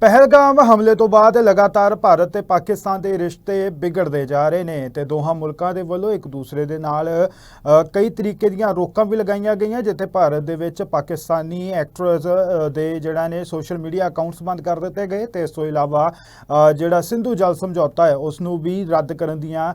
ਪਹਿਲਗਾਮ ਹਮਲੇ ਤੋਂ ਬਾਅਦ ਲਗਾਤਾਰ ਭਾਰਤ ਤੇ ਪਾਕਿਸਤਾਨ ਦੇ ਰਿਸ਼ਤੇ ਵਿਗੜਦੇ ਜਾ ਰਹੇ ਨੇ ਤੇ ਦੋਹਾਂ ਮੁਲਕਾਂ ਦੇ ਵੱਲੋਂ ਇੱਕ ਦੂਸਰੇ ਦੇ ਨਾਲ ਕਈ ਤਰੀਕੇ ਦੀਆਂ ਰੋਕਾਂ ਵੀ ਲਗਾਈਆਂ ਗਈਆਂ, ਜਿੱਥੇ ਭਾਰਤ ਦੇ ਵਿੱਚ ਪਾਕਿਸਤਾਨੀ ਐਕਟਰਸ ਦੇ ਜਿਹੜਾ ਨੇ ਸੋਸ਼ਲ ਮੀਡੀਆ ਅਕਾਊਂਟਸ ਬੰਦ ਕਰ ਦਿੱਤੇ ਗਏ ਤੇ ਇਸ ਤੋਂ ਇਲਾਵਾ ਜਿਹੜਾ ਸਿੰਧੂ ਜਲ ਸਮਝੌਤਾ ਹੈ, ਉਸ ਨੂੰ ਵੀ ਰੱਦ ਕਰਨ ਦੀਆਂ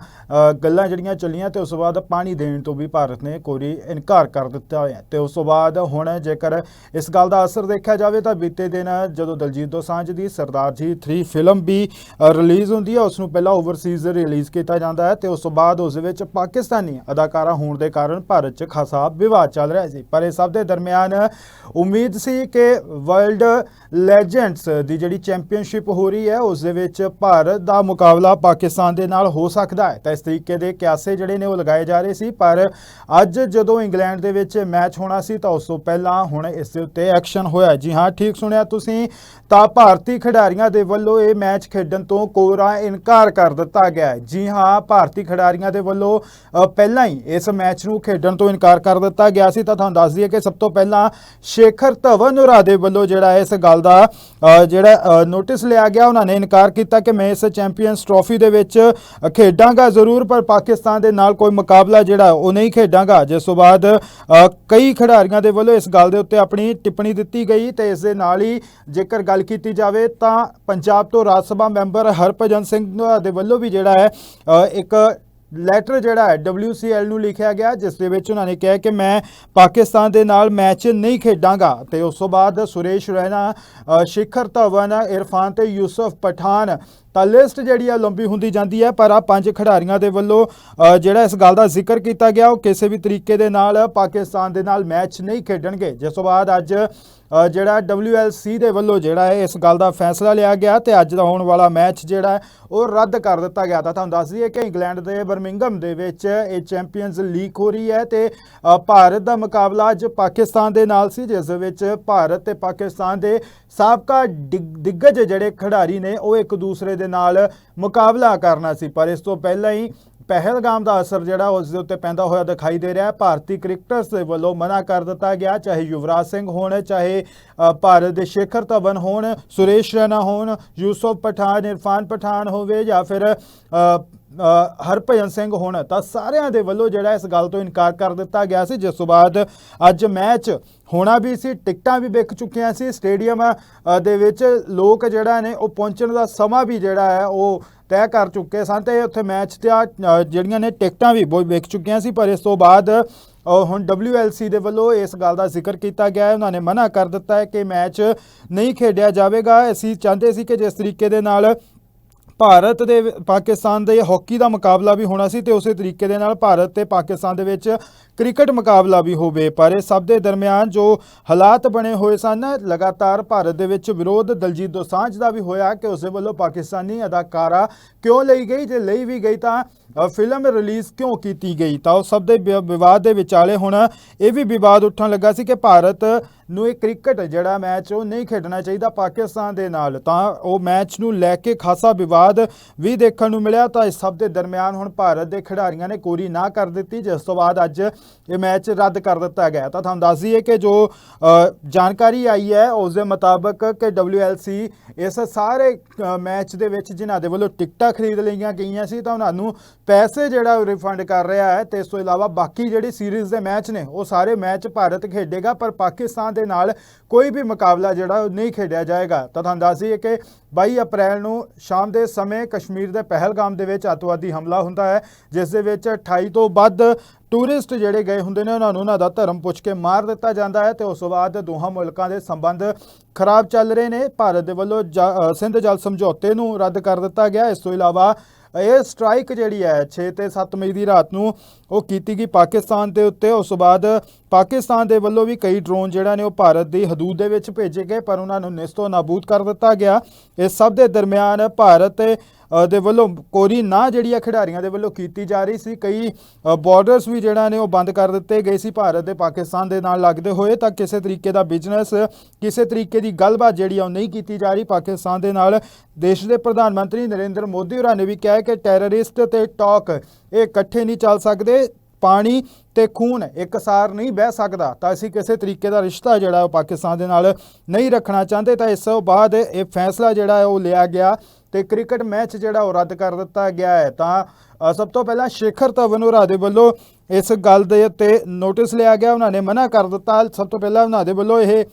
ਗੱਲਾਂ ਜਿਹੜੀਆਂ ਚੱਲੀਆਂ ਤੇ ਉਸ ਤੋਂ ਬਾਅਦ ਪਾਣੀ ਦੇਣ ਤੋਂ ਵੀ ਭਾਰਤ ਨੇ ਕੋਈ ਇਨਕਾਰ ਕਰ ਦਿੱਤਾ ਹੈ। ਤੇ ਉਸ ਤੋਂ ਬਾਅਦ ਹੁਣ ਜੇਕਰ ਇਸ ਗੱਲ ਦਾ ਅਸਰ ਦੇਖਿਆ ਜਾਵੇ ਤਾਂ ਬੀਤੇ ਦਿਨ ਜਦੋਂ ਦਲਜੀਤ ਦੋਸਾਂਝ ਦੀ ਸਰਦਾਰ ਜੀ 3 ਫਿਲਮ ਵੀ ਰਿਲੀਜ਼ ਹੁੰਦੀ ਹੈ। ਉਸ ਨੂੰ ਪਹਿਲਾਂ ਓਵਰਸੀਜ਼ ਰਿਲੀਜ਼ ਕੀਤਾ ਜਾਂਦਾ ਹੈ ਤੇ ਉਸ ਤੋਂ ਬਾਅਦ ਉਸ ਵਿੱਚ ਪਾਕਿਸਤਾਨੀ ਅਦਾਕਾਰਾ ਹੋਣ ਦੇ ਕਾਰਨ ਭਾਰਤ 'ਚ ਖਾਸਾ ਵਿਵਾਦ ਚੱਲ ਰਿਹਾ ਸੀ। ਪਰ ਇਹ ਸਭ ਦੇ ਦਰਮਿਆਨ ਉਮੀਦ ਸੀ ਕਿ ਵਰਲਡ ਲੈਜੈਂਡਸ ਦੀ ਜਿਹੜੀ ਚੈਂਪੀਅਨਸ਼ਿਪ ਹੋ ਰਹੀ ਹੈ, ਉਸ ਦੇ ਵਿੱਚ ਭਾਰਤ ਦਾ ਮੁਕਾਬਲਾ ਪਾਕਿਸਤਾਨ ਦੇ ਨਾਲ ਹੋ ਸਕਦਾ ਹੈ। ਤਾਂ ਇਸ ਤਰੀਕੇ ਦੇ ਕਿਆਸੇ ਜਿਹੜੇ ਨੇ ਉਹ ਲਗਾਏ ਜਾ ਰਹੇ ਸੀ। ਪਰ ਅੱਜ ਜਦੋਂ ਇੰਗਲੈਂਡ ਦੇ ਵਿੱਚ ਮੈਚ ਹੋਣਾ ਸੀ, ਤਾਂ ਉਸ ਤੋਂ ਪਹਿਲਾਂ ਹੁਣ ਇਸ ਦੇ ਉੱਤੇ ਐਕਸ਼ਨ ਹੋਇਆ ਜੀ ਹਾਂ, ਠੀਕ ਸੁਣਿਆ ਤੁਸੀਂ। ਤਾਂ ਭਾਰਤ ਭਾਰਤੀ ਖਿਡਾਰੀਆਂ ਦੇ ਵੱਲੋਂ ਇਹ ਮੈਚ ਖੇਡਣ ਤੋਂ ਕੋਰਾ ਇਨਕਾਰ ਕਰ ਦਿੱਤਾ ਗਿਆ ਹੈ। ਜੀ ਹਾਂ, ਭਾਰਤੀ ਖਿਡਾਰੀਆਂ ਦੇ ਵੱਲੋਂ ਪਹਿਲਾਂ ਹੀ ਇਸ ਮੈਚ ਨੂੰ ਖੇਡਣ ਤੋਂ ਇਨਕਾਰ ਕਰ ਦਿੱਤਾ ਗਿਆ ਸੀ। ਤਾਂ ਤੁਹਾਨੂੰ ਦੱਸ ਦਈਏ ਕਿ ਸਭ ਤੋਂ ਪਹਿਲਾਂ ਸ਼ੇਖਰ ਧਵਨ ਹੋਰਾਂ ਦੇ ਵੱਲੋਂ ਜਿਹੜਾ ਹੈ ਇਸ ਗੱਲ ਦਾ ਜਿਹੜਾ ਨੋਟਿਸ ਲਿਆ ਗਿਆ, ਉਹਨਾਂ ਨੇ ਇਨਕਾਰ ਕੀਤਾ ਕਿ ਮੈਂ ਇਸ ਚੈਂਪੀਅਨਸ ਟਰੋਫੀ ਦੇ ਵਿੱਚ ਖੇਡਾਂਗਾ ਜ਼ਰੂਰ, ਪਰ ਪਾਕਿਸਤਾਨ ਦੇ ਨਾਲ ਕੋਈ ਮੁਕਾਬਲਾ ਜਿਹੜਾ ਉਹ ਨਹੀਂ ਖੇਡਾਂਗਾ। ਜਿਸ ਤੋਂ ਬਾਅਦ ਕਈ ਖਿਡਾਰੀਆਂ ਦੇ ਵੱਲੋਂ ਇਸ ਗੱਲ ਦੇ ਉੱਤੇ ਆਪਣੀ ਟਿੱਪਣੀ ਦਿੱਤੀ ਗਈ ਤੇ ਇਸ ਦੇ ਨਾਲ ਹੀ ਜੇਕਰ ਗੱਲ ਕੀਤੀ ਜਾਵੇ ਤਾਂ ਪੰਜਾਬ ਤੋਂ ਰਾਜ ਸਭਾ ਮੈਂਬਰ ਹਰਭਜਨ ਸਿੰਘ ਦੇ ਵੱਲੋਂ ਵੀ ਜਿਹੜਾ ਹੈ ਇੱਕ ਲੈਟਰ ਜਿਹੜਾ ਹੈ WCL ਨੂੰ ਲਿਖਿਆ ਗਿਆ, ਜਿਸ ਦੇ ਵਿੱਚ ਉਹਨਾਂ ਨੇ ਕਿਹਾ ਕਿ ਮੈਂ ਪਾਕਿਸਤਾਨ ਦੇ ਨਾਲ ਮੈਚ ਨਹੀਂ ਖੇਡਾਂਗਾ। ਤੇ ਉਸ ਤੋਂ ਬਾਅਦ ਸੁਰੇਸ਼ ਰੈਨਾ ਸ਼ਿਖਰ ਧਵਨ, ਇਰਫਾਨ ਤੇ ਯੂਸਫ ਪਠਾਨ ਤਾਂ ਲਿਸਟ ਜਿਹੜੀ ਆ ਲੰਬੀ ਹੁੰਦੀ ਜਾਂਦੀ ਹੈ ਪਰ ਆ ਪੰਜ ਖਿਡਾਰੀਆਂ ਦੇ ਵੱਲੋਂ ਜਿਹੜਾ ਇਸ ਗੱਲ ਦਾ ਜ਼ਿਕਰ ਕੀਤਾ ਗਿਆ ਉਹ ਕਿਸੇ ਵੀ ਤਰੀਕੇ ਦੇ ਨਾਲ ਪਾਕਿਸਤਾਨ ਦੇ ਨਾਲ ਮੈਚ ਨਹੀਂ ਖੇਡਣਗੇ। ਜਿਸ ਤੋਂ ਬਾਅਦ ਅੱਜ ਅ, ਜਿਹੜਾ WLC ਦੇ ਵੱਲੋਂ ਜਿਹੜਾ ਹੈ ਇਸ ਗੱਲ ਦਾ ਫੈਸਲਾ ਲਿਆ ਗਿਆ ਤੇ ਅੱਜ ਦਾ ਹੋਣ ਵਾਲਾ ਮੈਚ ਜਿਹੜਾ ਉਹ ਰੱਦ ਕਰ ਦਿੱਤਾ ਗਿਆ ਤਾਂ ਤੁਹਾਨੂੰ ਦੱਸ ਦਈਏ ਕਿ ਇੰਗਲੈਂਡ ਦੇ ਬਰਮਿੰਗਮ ਦੇ ਵਿੱਚ ਇਹ ਚੈਂਪੀਅਨਜ਼ ਲੀਗ ਹੋ ਰਹੀ ਹੈ ਤੇ ਭਾਰਤ ਦਾ ਮੁਕਾਬਲਾ ਅੱਜ ਪਾਕਿਸਤਾਨ ਦੇ ਨਾਲ ਸੀ ਜਿਸ ਦੇ ਵਿੱਚ ਭਾਰਤ ਤੇ ਪਾਕਿਸਤਾਨ ਦੇ ਸਾਬਕਾ ਦਿਗ- ਦਿੱਗਜ ਜਿਹੜੇ ਖਿਡਾਰੀ ਨੇ ਉਹ ਇੱਕ ਦੂਸਰੇ ਦੇ ਨਾਲ ਮੁਕਾਬਲਾ ਕਰਨਾ ਸੀ, ਪਰ ਇਸ ਤੋਂ ਪਹਿਲਾਂ ਹੀ ਪਹਿਲਗਾਮ ਦਾ ਅਸਰ ਜਿਹੜਾ ਉਸ ਦੇ ਉੱਤੇ ਪੈਂਦਾ ਹੋਇਆ ਦਿਖਾਈ ਦੇ ਰਿਹਾ ਹੈ। ਭਾਰਤੀ ਕ੍ਰਿਕਟਰਸ ਦੇ ਵੱਲੋਂ ਮਨਾ ਕਰ ਦਿੱਤਾ ਗਿਆ, ਚਾਹੇ ਯੁਵਰਾਜ ਸਿੰਘ ਹੋਣ, ਚਾਹੇ ਭਾਰਤ ਦੇ ਸ਼ੇਖਰ ਧਵਨ ਹੋਣ, ਸੁਰੇਸ਼ ਰੈਨਾ ਹੋਣ, ਯੂਸਫ ਪਠਾਨ, ਇਰਫਾਨ ਪਠਾਨ ਹੋਵੇ ਜਾਂ ਫਿਰ ਹਰਭਜਨ ਸਿੰਘ ਹੋਣ ਤਾਂ ਸਾਰਿਆਂ ਦੇ ਵੱਲੋਂ ਜਿਹੜਾ ਇਸ ਗੱਲ ਤੋਂ ਇਨਕਾਰ ਕਰ ਦਿੱਤਾ ਗਿਆ ਸੀ। ਜਿਸ ਤੋਂ ਬਾਅਦ ਅੱਜ ਮੈਚ ਹੋਣਾ ਵੀ ਸੀ ਟਿਕਟਾਂ ਵੀ ਵਿਕ ਚੁੱਕੀਆਂ ਸੀ। ਸਟੇਡੀਅਮ ਦੇ ਵਿੱਚ ਲੋਕ ਜਿਹੜਾ ਨੇ ਉਹ ਪਹੁੰਚਣ ਦਾ ਸਮਾਂ ਵੀ ਜਿਹੜਾ ਹੈ ਉਹ ਤੈਅ ਕਰ ਚੁੱਕੇ ਸਨ ਤੇ ਉੱਥੇ ਮੈਚ ਦੀਆਂ ਜਿਹੜੀਆਂ ਨੇ ਟਿਕਟਾਂ ਵੀ ਬਹੁਤ ਵਿਕ ਚੁੱਕੀਆਂ ਸੀ। ਪਰ ਇਸ ਤੋਂ ਬਾਅਦ ਅ, ਹੁਣ WLC ਦੇ ਵੱਲੋਂ ਇਸ ਗੱਲ ਦਾ ਜ਼ਿਕਰ ਕੀਤਾ ਗਿਆ ਹੈ। ਉਹਨਾਂ ਨੇ ਮਨਾ ਕਰ ਦਿੱਤਾ ਹੈ ਕਿ ਮੈਚ ਨਹੀਂ ਖੇਡਿਆ ਜਾਵੇਗਾ। ਅਸੀਂ ਚਾਹੁੰਦੇ ਸੀ ਕਿ ਜਿਸ ਤਰੀਕੇ ਦੇ ਨਾਲ ਭਾਰਤ ਦੇ ਪਾਕਿਸਤਾਨ ਦੇ ਹਾਕੀ ਦਾ ਮੁਕਾਬਲਾ ਵੀ ਹੋਣਾ ਸੀ ਤੇ ਉਸੇ ਤਰੀਕੇ ਦੇ ਨਾਲ ਭਾਰਤ ਤੇ ਪਾਕਿਸਤਾਨ ਦੇ ਵਿੱਚ ਕ੍ਰਿਕਟ ਮੁਕਾਬਲਾ ਵੀ ਹੋਵੇ। ਪਰ ਇਹ ਸਭ ਦੇ ਦਰਮਿਆਨ ਜੋ ਹਾਲਾਤ ਬਣੇ ਹੋਏ ਸਨ, ਲਗਾਤਾਰ ਭਾਰਤ ਦੇ ਵਿੱਚ ਵਿਰੋਧ ਦਲਜੀਤ ਦੋਸਾਂਝ ਦਾ ਵੀ ਹੋਇਆ ਕਿ ਉਸ ਵੱਲੋਂ ਪਾਕਿਸਤਾਨੀ ਅਦਾਕਾਰਾ ਕਿਉਂ ਲਈ ਗਈ? ਜੇ ਲਈ ਵੀ ਗਈ ਤਾਂ ਫਿਲਮ ਰਿਲੀਜ਼ ਕਿਉਂ ਕੀਤੀ ਗਈ? ਤਾਂ ਉਹ ਸਭ ਦੇ ਵਿ- ਵਿਵਾਦ ਦੇ ਵਿਚਾਲੇ ਹੁਣ ਇਹ ਵੀ ਵਿਵਾਦ ਉੱਠਣ ਲੱਗਾ ਸੀ ਕਿ ਭਾਰਤ ਨੂੰ ਇਹ ਕ੍ਰਿਕਟ ਜਿਹੜਾ ਮੈਚ ਉਹ ਨਹੀਂ ਖੇਡਣਾ ਚਾਹੀਦਾ ਪਾਕਿਸਤਾਨ ਦੇ ਨਾਲ। ਤਾਂ ਉਹ ਮੈਚ ਨੂੰ ਲੈ ਕੇ ਖਾਸਾ ਵਿਵਾਦ ਵੀ ਦੇਖਣ ਨੂੰ ਮਿਲਿਆ। ਤਾਂ ਇਸ ਸਭ ਦੇ ਦਰਮਿਆਨ ਹੁਣ ਭਾਰਤ ਦੇ ਖਿਡਾਰੀਆਂ ਨੇ ਕੋਰੀ ਨਾ ਕਰ ਦਿੱਤੀ, ਜਿਸ ਤੋਂ ਬਾਅਦ ਅੱਜ ਇਹ ਮੈਚ ਰੱਦ ਕਰ ਦਿੱਤਾ ਗਿਆ। ਤਾਂ ਤੁਹਾਨੂੰ ਦੱਸ ਦਈਏ ਕਿ ਜੋ ਜਾਣਕਾਰੀ ਆਈ ਹੈ, ਉਸ ਦੇ ਮੁਤਾਬਕ ਕਿ WLC ਇਸ ਸਾਰੇ ਮੈਚ ਦੇ ਵਿੱਚ ਜਿਨ੍ਹਾਂ ਦੇ ਵੱਲੋਂ ਟਿਕਟਾਂ ਖਰੀਦ ਲਈਆਂ ਗਈਆਂ ਸੀ, ਤਾਂ ਉਹਨਾਂ ਨੂੰ ਪੈਸੇ ਜਿਹੜਾ ਰਿਫੰਡ ਕਰ ਰਿਹਾ ਹੈ। ਤੇ ਇਸ ਤੋਂ ਇਲਾਵਾ ਬਾਕੀ ਜਿਹੜੀ ਸੀਰੀਜ਼ ਦੇ ਮੈਚ ਨੇ, ਉਹ ਸਾਰੇ ਮੈਚ ਭਾਰਤ ਖੇਡੇਗਾ, ਪਰ ਪਾਕਿਸਤਾਨ ਦੇ ਨਾਲ ਕੋਈ ਵੀ ਮੁਕਾਬਲਾ ਜਿਹੜਾ ਉਹ ਨਹੀਂ ਖੇਡਿਆ ਜਾਏਗਾ। ਤਾਂ ਤੁਹਾਨੂੰ ਦੱਸ ਦਈਏ ਕਿ 22 ਅਪ੍ਰੈਲ ਨੂੰ ਸ਼ਾਮ ਦੇ ਸਮੇਂ ਕਸ਼ਮੀਰ ਦੇ ਪਹਿਲਗਾਮ ਦੇ ਵਿੱਚ ਅੱਤਵਾਦੀ ਹਮਲਾ ਹੁੰਦਾ ਹੈ ਜਿਸ ਦੇ ਵਿੱਚ 28 ਤੋਂ ਵੱਧ ਟੂਰਿਸਟ ਜਿਹੜੇ ਗਏ ਹੁੰਦੇ ਨੇ ਉਹਨਾਂ ਨੂੰ ਉਹਨਾਂ ਦਾ ਧਰਮ ਪੁੱਛ ਕੇ ਮਾਰ ਦਿੱਤਾ ਜਾਂਦਾ ਹੈ ਤੇ ਉਸ ਤੋਂ ਬਾਅਦ ਦੋਹਾਂ ਮੁਲਕਾਂ ਦੇ ਸੰਬੰਧ ਖਰਾਬ ਚੱਲ ਰਹੇ ਨੇ। ਭਾਰਤ ਦੇ ਵੱਲੋਂ ਜ- ਅ, ਸਿੰਧ ਜਲ ਸਮਝੌਤੇ ਨੂੰ ਰੱਦ ਕਰ ਦਿੱਤਾ ਗਿਆ। ਇਸ ਤੋਂ ਇਲਾਵਾ ਇਹ ਸਟ੍ਰਾਈਕ ਜਿਹੜੀ ਹੈ 6 ਤੇ 7 ਮਈ ਦੀ ਰਾਤ ਨੂੰ ਉਹ ਕੀਤੀ ਗਈ ਪਾਕਿਸਤਾਨ ਦੇ ਉੱਤੇ। ਉਸ ਤੋਂ ਬਾਅਦ ਪਾਕਿਸਤਾਨ ਦੇ ਵੱਲੋਂ ਵੀ ਕਈ ਡਰੋਨ ਜਿਹੜਾ ਨੇ ਉਹ ਭਾਰਤ ਦੀ ਹਦੂਦ ਦੇ ਵਿੱਚ ਭੇਜੇ ਗਏ, ਪਰ ਉਹਨਾਂ ਨੂੰ ਨਿਸਤੋ ਨਾਬੂਦ ਕਰ ਦਿੱਤਾ ਗਿਆ। ਇਸ ਸਭ ਦੇ ਦਰਮਿਆਨ ਭਾਰਤ ਦੇ ਵੱਲੋਂ ਕੋਰੀ ਨਾ ਜਿਹੜੀ ਆ ਖਿਡਾਰੀਆਂ ਦੇ ਵੱਲੋਂ ਕੀਤੀ ਜਾ ਰਹੀ ਸੀ, ਕਈ ਬਾਰਡਰਸ ਵੀ ਜਿਹੜਾ ਨੇ ਉਹ ਬੰਦ ਕਰ ਦਿੱਤੇ ਗਏ ਸੀ ਭਾਰਤ ਦੇ ਪਾਕਿਸਤਾਨ ਦੇ ਨਾਲ ਲੱਗਦੇ ਹੋਏ। ਤਾਂ ਕਿਸੇ ਤਰੀਕੇ ਦਾ ਬਿਜ਼ਨਸ ਕਿਸੇ ਤਰੀਕੇ ਦੀ ਗੱਲਬਾਤ ਜਿਹੜੀ ਆ ਉਹ ਨਹੀਂ ਕੀਤੀ ਜਾ ਰਹੀ। ਪਾਕਿਸਤਾਨ ਦੇ ਨਾਲ ਦੇਸ਼ ਦੇ ਪ੍ਰਧਾਨ ਮੰਤਰੀ ਨਰਿੰਦਰ ਮੋਦੀ ਹੋਰਾਂ ਨੇ ਵੀ ਕਿਹਾ ਕਿ ਟੈਰਰਿਸਟ ਤੇ ਟਾਕ ਇਹ ਇਕੱਠੇ ਨਹੀਂ ਚੱਲ ਸਕਦੇ, ਪਾਣੀ ਤੇ ਖੂਨ ਇੱਕਸਾਰ ਨਹੀਂ ਬਹਿ ਸਕਦਾ। ਤਾਂ ਅਸੀਂ ਕਿਸੇ ਤਰੀਕੇ ਦਾ ਰਿਸ਼ਤਾ ਜਿਹੜਾ ਉਹ ਪਾਕਿਸਤਾਨ ਦੇ ਨਾਲ ਨਹੀਂ ਰੱਖਣਾ ਚਾਹੁੰਦੇ, ਤਾਂ ਇਸ ਤੋਂ ਬਾਅਦ ਇਹ ਫੈਸਲਾ ਜਿਹੜਾ ਹੈ ਉਹ ਲਿਆ ਗਿਆ ਤੇ ਕ੍ਰਿਕਟ ਮੈਚ ਜਿਹੜਾ ਉਹ ਰੱਦ ਕਰ ਦਿੱਤਾ ਗਿਆ ਹੈ। ਤਾਂ ਸਭ ਤੋਂ ਪਹਿਲਾਂ ਸ਼ੇਖਰ ਧਵਨ ਹੋਰਾਂ ਦੇ ਵੱਲੋਂ ਇਸ ਗੱਲ ਦੇ ਉੱਤੇ ਨੋਟਿਸ ਲਿਆ ਗਿਆ। ਉਹਨਾਂ ਨੇ ਮਨਾ ਕਰ ਦਿੱਤਾ। ਸਭ ਤੋਂ ਪਹਿਲਾਂ ਉਹਨਾਂ ਦੇ ਵੱਲੋਂ ਇਹ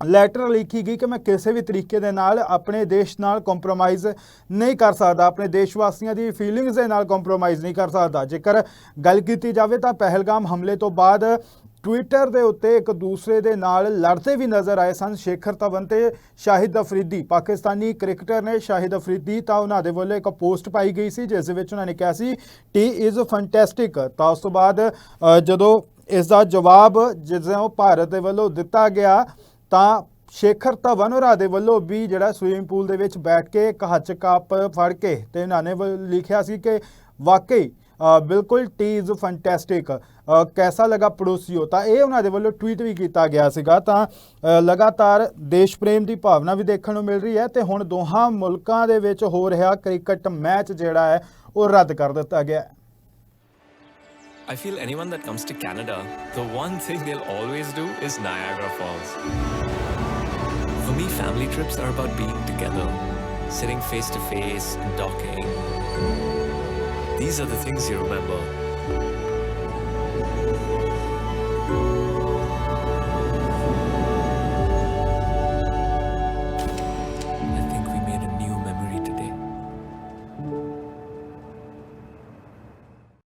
ਲੈਟਰ ਲਿਖੀ ਗਈ ਕਿ ਮੈਂ ਕਿਸੇ ਵੀ ਤਰੀਕੇ ਦੇ ਨਾਲ ਆਪਣੇ ਦੇਸ਼ ਨਾਲ ਕੰਪਰੋਮਾਈਜ਼ ਨਹੀਂ ਕਰ ਸਕਦਾ, ਆਪਣੇ ਦੇਸ਼ ਵਾਸੀਆਂ ਦੀ ਫੀਲਿੰਗਸ ਦੇ ਨਾਲ ਕੰਪਰੋਮਾਈਜ਼ ਨਹੀਂ ਕਰ ਸਕਦਾ। ਜੇਕਰ ਗੱਲ ਕੀਤੀ ਜਾਵੇ ਤਾਂ ਪਹਿਲਗਾਮ ਹਮਲੇ ਤੋਂ ਬਾਅਦ ਟਵਿੱਟਰ ਦੇ ਉੱਤੇ ਇੱਕ ਦੂਸਰੇ ਦੇ ਨਾਲ ਲੜਦੇ ਵੀ ਨਜ਼ਰ ਆਏ ਸਨ। ਸ਼ੇਖਰ ਧਵਨ ਤੇ ਸ਼ਾਹਿਦ ਅਫਰੀਦੀ, ਪਾਕਿਸਤਾਨੀ ਕ੍ਰਿਕਟਰ ਨੇ ਸ਼ਾਹਿਦ ਅਫਰੀਦੀ ਤਾਂ ਉਹਨਾਂ ਦੇ ਵੱਲੋਂ ਇੱਕ ਪੋਸਟ ਪਾਈ ਗਈ ਸੀ, ਜਿਸ ਦੇ ਵਿੱਚ ਉਹਨਾਂ ਨੇ ਕਿਹਾ ਸੀ ਟੀ ਇਜ਼ ਫੈਂਟੈਸਟਿਕ ਤਾਂ ਉਸ ਤੋਂ ਬਾਅਦ ਜਦੋਂ ਇਸ ਦਾ ਜਵਾਬ ਜਦੋਂ ਭਾਰਤ ਦੇ ਵੱਲੋਂ ਦਿੱਤਾ ਗਿਆ ਤਾਂ ਸ਼ੇਖਰ ਧਵਨ ਹੋਰਾਂ ਦੇ ਵੱਲੋਂ ਵੀ ਜਿਹੜਾ ਸਵੀਮਿੰਗ ਪੂਲ ਦੇ ਵਿੱਚ ਬੈਠ ਕੇ ਇੱਕ ਹੱਥ ਕੱਪ ਫੜ ਕੇ ਤੇ ਉਹਨਾਂ ਨੇ ਵ- ਲਿਖਿਆ ਸੀ ਕਿ ਵਾਕਈ ਬਿਲਕੁਲ ਟੀ ਇਜ਼ ਫੈਂਟੈਸਟਿਕ ਕੈਸਾ ਲਗਾ ਪੜੋਸੀਓ? ਤਾਂ ਇਹ ਉਹਨਾਂ ਦੇ ਵੱਲੋਂ ਟਵੀਟ ਵੀ ਕੀਤਾ ਗਿਆ ਸੀਗਾ। ਤਾਂ ਲਗਾਤਾਰ ਦੇਸ਼ ਪ੍ਰੇਮ ਦੀ ਭਾਵਨਾ ਵੀ ਦੇਖਣ ਨੂੰ ਮਿਲ ਰਹੀ ਹੈ ਤੇ ਹੁਣ ਦੋਹਾਂ ਮੁਲਕਾਂ ਦੇ ਵਿੱਚ ਹੋ ਰਿਹਾ ਕ੍ਰਿਕਟ ਮੈਚ ਜਿਹੜਾ ਹੈ, ਉਹ ਰੱਦ ਕਰ ਦਿੱਤਾ ਗਿਆ ਹੈ। I feel anyone that comes to Canada, the one thing they'll always do is Niagara Falls. For me, family trips are about being together, sitting face to face and talking. These are the things you remember